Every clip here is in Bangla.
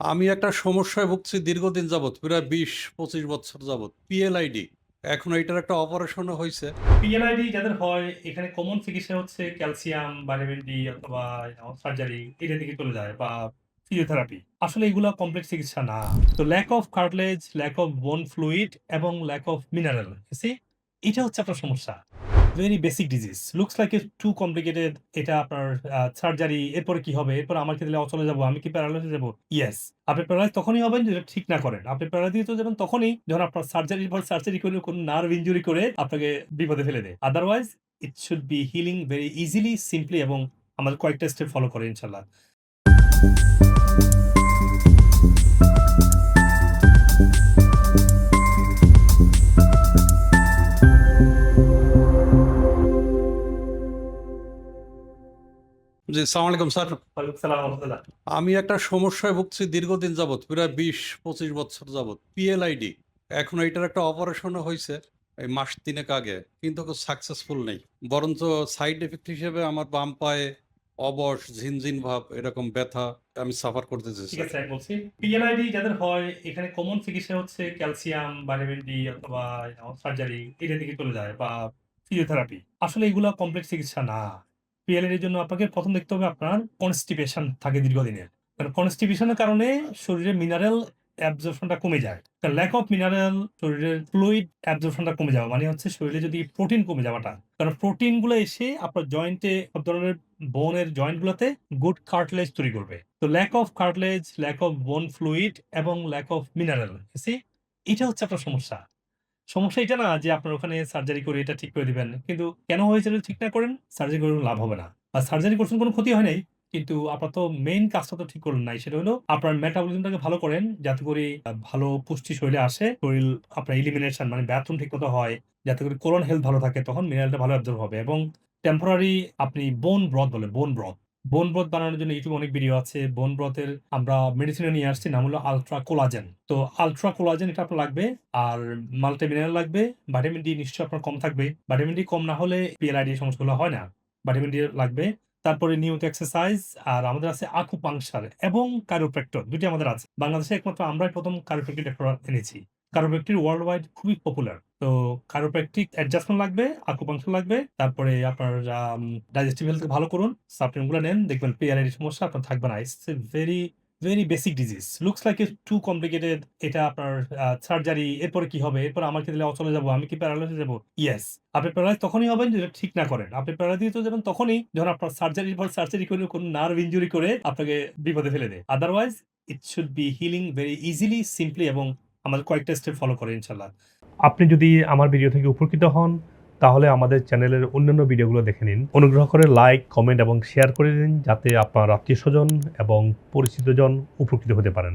আমি একটা সমস্যায় ভুগছি দীর্ঘদিন যাবৎ, প্রায় বিশ, পঁচিশ বছর যাবৎ। পিএলআইডি এখন এটার একটা অপারেশনও হয়েছে পিএনআইডি যাদের হয়, এখানে কমন চিকিৎসা হচ্ছে ক্যালসিয়াম ভিটামিন ডি অথবা সার্জারি এটা দিকে চলে যায়, বা ফিজিওথেরাপি আসলে এগুলো কমপ্লেক্স চিকিৎসা না। তো lack of cartilage lack of bone fluid এবং ল্যাক অফ মিনারেল সি এটা হচ্ছে আপনার সমস্যা। Very basic disease looks like a too complicated এটা আপনার সার্জারি এরপরে কি হবে? এরপর আমার ক্ষেত্রে চলে যাব, আমি কি প্যারালাইসিস যাব? ইয়েস আপনি প্যারালাইজ তখনই হবেন যদি ঠিক না করেন। আপনি প্যারালাইসিস তো যাবেন তখনই যখন আপনার সার্জারির পর সার্জারি করে কোনো নার্ভ ইঞ্জুরি করে আপনাকে বিপদে ফেলে দেয়। Otherwise it should be healing very easily simply এবং আমাদের কয়েকটা স্টেপ ফলো করে ইনশাল্লাহ জি সালাম আলাইকুম স্যার। আমি একটা সমস্যায় ভুগছি দীর্ঘদিন যাবৎ প্রায় বিশ পঁচিশ বছর যাবৎ। পিএলআইডি এখন এটার একটা অপারেশনও হয়েছে এই মাস তিনেক আগে কিন্তু সাকসেসফুল নেই। বরঞ্চ সাইড এফেক্ট হিসেবে আমার বাম পায়ে অবশ ঝিনঝিন ভাব এরকম ব্যথা আমি সাফার করতেছি ঠিক আছে আমি বলছি পিএনআইডি যাদের হয় এখানে কমন চিকিৎসা হচ্ছে ক্যালসিয়াম ভিটামিন ডি অথবা সার্জারি এটা দিকে চলে যায় বা ফিজিওথেরাপি আসলে এগুলো কমপ্লেক্স চিকিৎসা না। পিএলআইডির জন্য আপনাকে প্রথম দেখতে হবে আপনার কনস্টিপেশন থাকে দীর্ঘদিনের। কারণ কনস্টিপেশনের কারণে শরীরে মিনারেল অ্যাবজর্পশনটা কমে যায়। ল্যাক অফ মিনারেল শরীরের ফ্লুইড অ্যাবজর্পশনটা কমে যাওয়া মানে হচ্ছে শরীরে যদি প্রোটিন কমে যাওয়াটা। কারণ প্রোটিনগুলো এসে আপনার জয়েন্টে সব ধরনের বোনের জয়েন্ট গুলোতে গুড কার্টলেজ তৈরি করবে। তো lack of cartilage lack of bone fluid এবং ল্যাক অফ মিনারেল এটা হচ্ছে আপনার সমস্যা। সমস্যা এটা না যে আপনার ওখানে সার্জারি করে এটা ঠিক করে দিবেন। কিন্তু কেন হয়েছে ঠিক না করেন সার্জারি করে লাভ হবে না। আর সার্জারি করছেন কোনো ক্ষতি হয় নাই, কিন্তু আপনার তো মেইন কাজটা তো ঠিক করলেন নাই, সেটা হলো আপনার মেটাবলিজমটাকে ভালো করেন, যাতে করে ভালো পুষ্টি শরীরে আসে, শরীর আপনার ইলিমিনেশন মানে ব্যাথন ঠিক মতো হয়, যাতে করে কোলন হেলথ ভালো থাকে, তখন মিনারেলটা ভালো অ্যাবজর্ব হবে। এবং টেম্পোরারি আপনি বোন ব্রথ বলে বোন ব্রথ বোন ব্রথ বানানোর জন্য ইউটিউবে অনেক ভিডিও আছে। বোন ব্রথের আমরা মেডিসিনে নিয়ে আসছি, নাম হলো আলট্রা কোলাজেন তো আলট্রা কোলাজেন এটা আপনার লাগবে, আর মাল্টি মিনারেল লাগবে ভিটামিন ডি নিশ্চয়ই আপনার কম থাকবে। ভিটামিন ডি কম না হলে পিএলআইডি সমস্যাগুলো হয় না। ভিটামিন ডি লাগবে। তারপরে নিয়মিত এক্সারসাইজ আর আমাদের আছে আকুপাংশার এবং কারোপ্র্যাক্টর দুটি আমাদের আছে। বাংলাদেশে একমাত্র আমরাই প্রথম কারোপ্র্যাক্টিক ডক্টর এনেছি। কারোপ্র্যাক্টিক ওয়ার্ল্ড ওয়াইড খুবই পপুলার তো কারোপ্র্যাক্টিক অ্যাডজাস্টমেন্ট লাগবে আকুপাংশার লাগবে, তারপরে আপনার ডাইজেস্টিভ হেলথ ভালো করুন সাপ্লিমেন্টগুলো নেন, দেখবেন পিআরআইডি সমস্যা, আপনার থাকবে না। It's very very basic disease looks like a too complicated এটা আপনার সার্জারি এরপরে কি হবে? এরপর আমার ক্ষেত্রে অচলে যাব, আমি কি প্যারালাইসিস যাব? ইয়েস আপনি প্যারালাইজ তখনই হবেন যদি ঠিক না করেন। আপনি প্যারালাইসিস তো যাবেন তখনই যখন আপনার সার্জারির পর সার্জারি করে, কোনো নার্ভ ইঞ্জুরি করে আপনাকে বিপদে ফেলে দেয়। Otherwise it should be healing very easily simply এবং আমাদের কয়েকটা স্টেপ ফলো করে ইনশাল্লাহ আপনি যদি আমার ভিডিও থেকে উপকৃত হন, তাহলে আমাদের চ্যানেলের অন্যান্য ভিডিওগুলো দেখে নিন। অনুগ্রহ করে লাইক কমেন্ট এবং শেয়ার করে দিন, যাতে আপনার আত্মীয় স্বজন এবং পরিচিতজন উপকৃত হতে পারেন।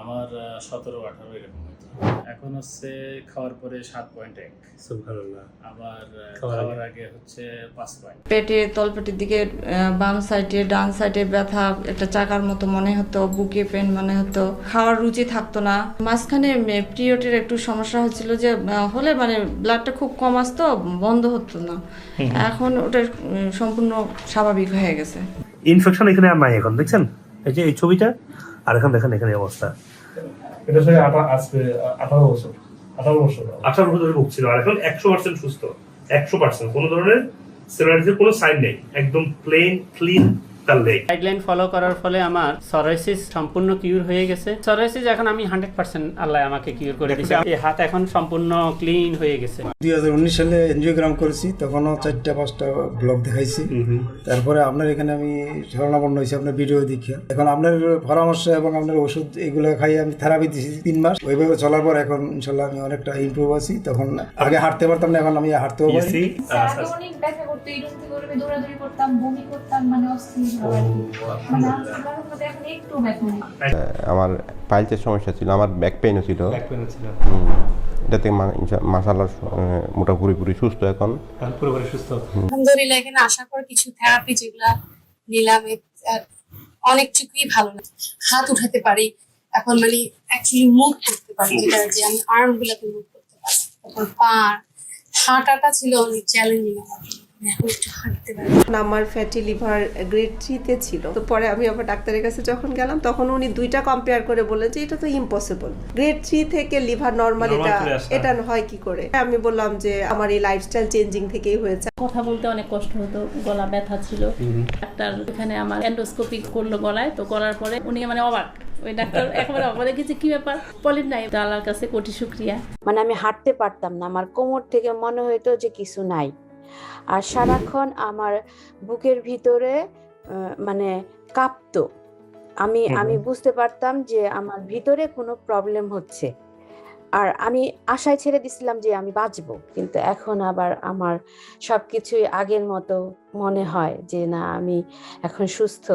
আমার সতেরো আঠারো এরকম হতো এখন হচ্ছে খাওয়ার পরে সাত পয়েন্ট এক। আবার খাওয়ার আগে? হচ্ছে পাঁচ পয়েন্ট পেটে তলপেটের দিকে বাম সাইডে ডান সাইডে ব্যথা একটা চাকার মতো মনে হতো বুকে পেন মনে হতো। খাওয়ার রুচি থাকতো না। মাঝখানে পিরিয়ডের একটু সমস্যা হচ্ছিল যে হলে মানে ব্লাডটা খুব কম আসতো বন্ধ হতো না। এখন ওটা সম্পূর্ণ স্বাভাবিক হয়ে গেছে। ইনফেকশন এখানে আর নাই এখন দেখছেন? এই যে এই ছবিটা আর এখন দেখেন এখানে অবস্থা। এটা হচ্ছে আজকে আঠারো বছর। আঠারো বছর আঠারো বছর ধরে ভুগছিল আর এখন একশো পার্সেন্ট সুস্থ। একশো পার্সেন্ট কোনো ধরনের সেলারিজের কোনো সাইন নেই। একদম প্লেন ক্লিন তার লেগ গাইডলাইন ফলো করার ফলে আমার সরাইসিস সম্পূর্ণ কিউর হয়ে গেছে। সরাইসিস এখন আমি হান্ড্রেড পার্সেন্ট আল্লাহ আমাকে কিউর করে দিয়েছে এই হাত এখন সম্পূর্ণ ক্লিন হয়ে গেছে। দুই হাজার উনিশ সালে এনজিওগ্রাম করেছি তখনও চারটা পাঁচটা ব্লগ দেখাইছি। তারপরে আপনার এখানে আমি শরণাপন্ন হয়েছি আপনার ভিডিও দেখে এখন আপনার পরামর্শ এবং আপনার ওষুধ এগুলো খাই আমি থেরাপি দিয়েছি তিন মাস। ওইভাবে চলার পর এখন ইনশাল্লাহ আমি অনেকটা ইমপ্রুভ আছি। তখন আগে হাঁটতে পারতাম না এখন আমি হাঁটতেও পারি। করতো এরকম থেকে ওরকম দৌড়াদৌড়ি করতাম বমি করতাম মানে অস্থির। মানে রহমতে এখন একটু ব্যথা আমার পাইলসের সমস্যা ছিল আমার ব্যাক পেইনও ছিল। ব্যাক পেন ছিল। হুম। এটাতে মাসাল্লাহ মোটামুটি পুরোপুরি সুস্থ এখন। পুরোপুরি সুস্থ। আলহামদুলিল্লাহ এখানে আসার পর কিছু থেরাপি যেগুলা নিলাম অনেকটুকুই ভালো লাগে হাত উঠাতে পারি এখন মানে অ্যাকচুয়ালি মুভ করতে পারি যেটা যে আমি আর্ম গুলাকে মুভ করতে পারি। তারপর পা হাঁটাটা ছিল অনেক চ্যালেঞ্জিং আমার আমার ফ্যাটি লিভার গ্রেড থ্রিতে ছিল। তো পরে আমি আবার ডাক্তারের কাছে যখন গেলাম তখন উনি দুইটা কম্পেয়ার করে বললেন যে এটা তো ইম্পসিবল গ্রেড থ্রি থেকে লিভার নর্মাল এটা এটা হয় কি করে? আমি বললাম যে আমার এই লাইফস্টাইল চেঞ্জিং থেকেই হয়েছে। কথা বলতে অনেক কষ্ট হতো গলা ব্যথা ছিল। ডাক্তার এখানে আমার এন্ডোস্কোপি করল গলায় তো করার পরে উনি মানে অবাক। ওই ডাক্তার একেবারে অবাক। দেখেছে কি ব্যাপার? পলিপ নাই আল্লাহর কাছে কোটি শুক্রিয়া। মানে আমি হাঁটতে পারতাম না। আমার কোমর থেকে মনে হতো যে কিছু নাই। আর সারাক্ষণ আমার বুকের ভিতরে মানে কাঁপত। আমি। আমি বুঝতে পারতাম যে আমার ভিতরে কোনো প্রবলেম হচ্ছে। আর আমি আশায় ছেড়ে দিছিলাম যে আমি বাঁচবো কিন্তু এখন আবার আমার সবকিছুই আগের মতো মনে হয় যে না আমি এখন সুস্থ।